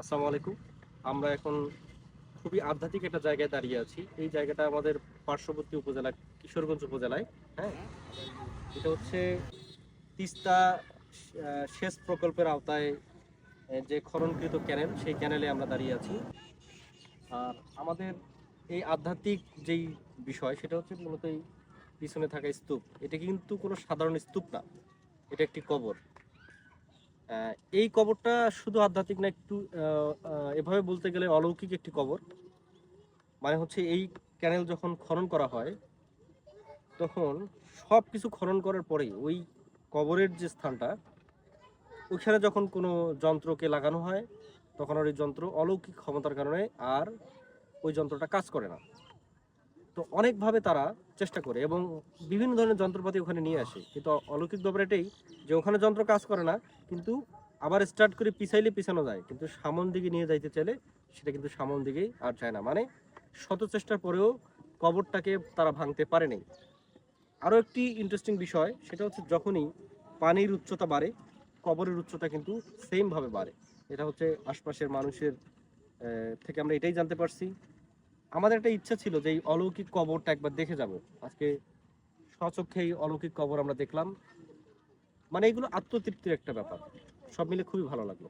আসসালামু আলাইকুম। আমরা এখন খুবই আধ্যাত্মিক একটা জায়গায় দাঁড়িয়ে আছি। এই জায়গাটা আমাদের পার্শ্ববর্তী উপজেলা, কিশোরগঞ্জ উপজেলায় হ্যাঁ? এটা হচ্ছে তিস্তা সেচ প্রকল্পের আওতায় যে খননকৃত ক্যানেল, সেই ক্যানেলে আমরা দাঁড়িয়ে আছি। আর আমাদের এই আধ্যাত্মিক যেই বিষয়, সেটা হচ্ছে মূলত এই পিছনে থাকা স্তূপ। এটা কিন্তু কোনো সাধারণ স্তূপ না। এটা একটি কবর। এই কবরটা শুধু আধ্যাত্মিক না, একটু এভাবে বলতে গেলে অলৌকিক একটি কবর। মানে হচ্ছে এই ক্যানেল যখন খনন করা হয়, তখন সব কিছু খনন করার পরেই ওই কবরের যে স্থানটা, ওইখানে যখন কোনো যন্ত্রকে লাগানো হয়, তখন আর ওই যন্ত্র অলৌকিক ক্ষমতার কারণে আর ওই যন্ত্রটা কাজ করে না। তো অনেকভাবে তারা চেষ্টা করে এবং বিভিন্ন ধরনের যন্ত্রপাতি ওখানে নিয়ে আসে। কিন্তু অলৌকিক ব্যাপার যে ওখানে যন্ত্র কাজ করে না, কিন্তু আবার স্টার্ট করে পিছাইলে পিছানো যায়। কিন্তু সামন দিকে নিয়ে যাইতে চাইলে সেটা কিন্তু সামন দিকেই আর যায় না। মানে শত চেষ্টার পরেও কবরটাকে তারা ভাঙতে পারেনি আরও একটি ইন্টারেস্টিং বিষয়, সেটা হচ্ছে যখনই পানির উচ্চতা বাড়ে, কবরের উচ্চতা কিন্তু সেমভাবে বাড়ে। এটা হচ্ছে আশপাশের মানুষের থেকে আমরা এটাই জানতে পারছি। আমাদের একটা ইচ্ছা ছিল যে এই অলৌকিক কবরটা একবার দেখে যাব। আজকে স্বচক্ষে এই অলৌকিক কবর আমরা দেখলাম। মানে এগুলো আত্মতৃপ্তির একটা ব্যাপার। সব মিলে খুবই ভালো লাগল।